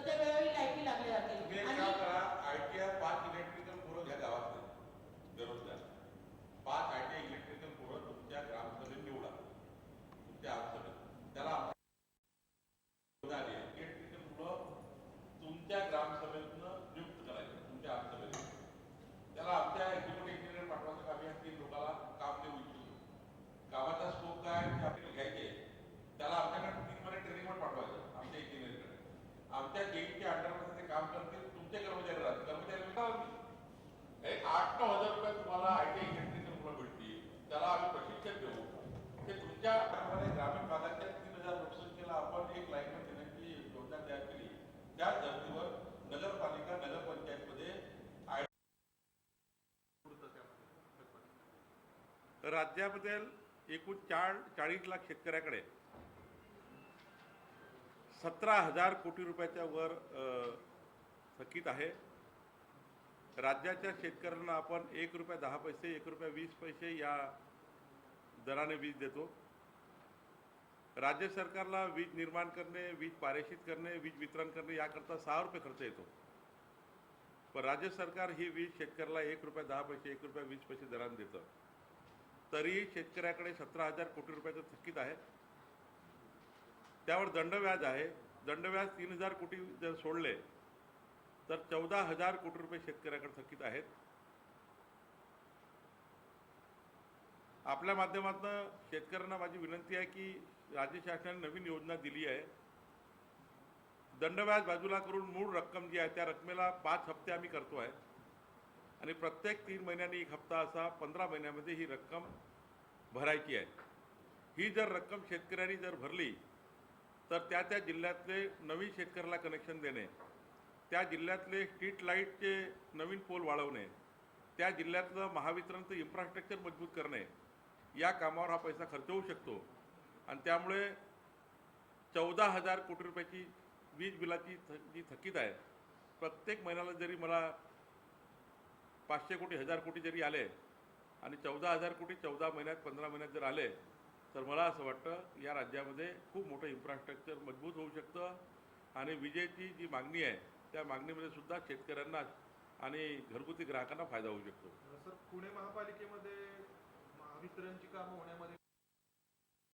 आणि राज्यामध्ये एकूण चार चाळीस लाख शेतकऱ्याकडे सतरा हजार कोटी रुपयाच्या वर थकीत आहे. राज्याच्या शेतकऱ्यांना आपण एक रुपया दहा पैसे एक रुपया वीस पैसे या दराने वीज देतो. राज्य सरकारला वीज निर्माण करणे वीज पारेषित करणे वीज वितरण करणे याकरता सहा रुपये खर्च येतो. पण राज्य सरकार ही वीज शेतकऱ्याला एक रुपया दहा पैसे एक रुपया वीस पैसे दराने देतं. तरी शेतकऱ्याकडे सतरा हजार कोटी रुपयाचं थकीत आहे. त्यावर दंडव्याज आहे. दंडव्याज तीन हजार कोटी जर सोडले तर चौदा हजार कोटी रुपये शेतकऱ्याकडे थकीत आहेत. आपल्या माध्यमातून शेतकऱ्यांना माझी विनंती आहे की राज्य शासनाने नवीन योजना दिली आहे. दंडव्याज बाजूला करून मूळ रक्कम जी आहे त्या रकमेला पाच हप्ते आम्ही करतो आहे. आणि प्रत्येक तीन महिन्यांनी एक हप्ता असा पंधरा महिन्यामध्ये ही रक्कम भरायची आहे. ही जर रक्कम शेतकऱ्यांनी जर भरली तर त्या त्या जिल्ह्यातले नवीन शेतकऱ्याला कनेक्शन देणे त्या जिल्ह्यातले स्ट्रीट लाईटचे नवीन पोल वाढवणे त्या जिल्ह्यातलं महावितरणचं इन्फ्रास्ट्रक्चर मजबूत करणे या कामावर हा पैसा खर्च होऊ शकतो. आणि त्यामुळे चौदा हजार कोटी रुपयाची वीज बिलाची थ जी थकीत आहे प्रत्येक महिन्याला जरी मला पाचशे कोटी हजार कोटी जरी आले आणि चौदा हजार कोटी चौदा महिन्यात पंधरा महिन्यात जर आले तर मला असं वाटतं या राज्यामध्ये खूप मोठं इन्फ्रास्ट्रक्चर मजबूत होऊ शकतं. आणि विजेची जी मागणी आहे त्या मागणीमध्ये सुद्धा शेतकऱ्यांना आणि घरगुती ग्राहकांना फायदा होऊ शकतो. सर पुणे महापालिकेमध्ये महावितरणची कामं होण्यामध्ये